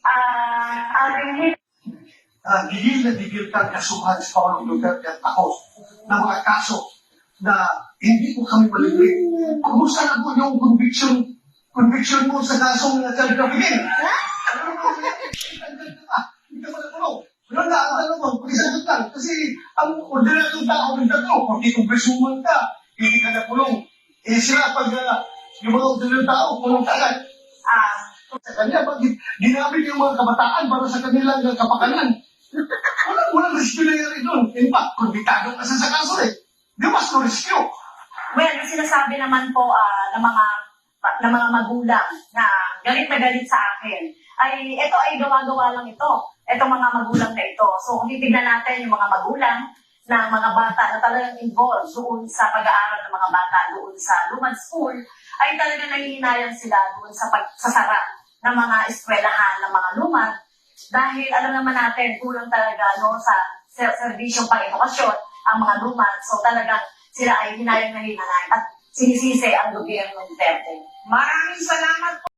Ah, ating uh, gigil na gigil kang kasuhan sa Duterte at ako ng mga kaso na hindi ko kami malibig. Kumusta na po yung conviction conviction mo sa kasong na mo? Hindi ka pala. Wala na, ano mo, pag-isagot lang. Kasi ang ordinaryong tao ng tatlo, kung di congresswoman ka, hindi ka na kulong. Eh sila, pag uh, yung mga ordinaryong tao, kulong ka agad. ah, Sa kanya, pag ginamit yung mga kabataan para sa kanilang kapakanan, walang, walang rescue nangyari doon. In fact, konbitado ka sa kaso eh. Di mas no rescue. well, sinasabi naman po ah, ng mga ng mga magulang na galit na galit sa akin, ay ito ay gawa-gawa lang ito. Ito mga magulang na ito. So kung titignan natin yung mga magulang ng mga bata na talagang involved doon sa pag-aaral ng mga bata doon sa Lumad School, ay talagang nangihinayang sila doon sa pagsasara ng mga eskwelahan ng mga lumad dahil alam naman natin, kulang talaga no, sa ser- serbisyong pang-edukasyon ang mga lumad. So talagang sila ay hinayang na hinayang at sinisisi ang gobyerno ng Duterte. Maraming salamat po.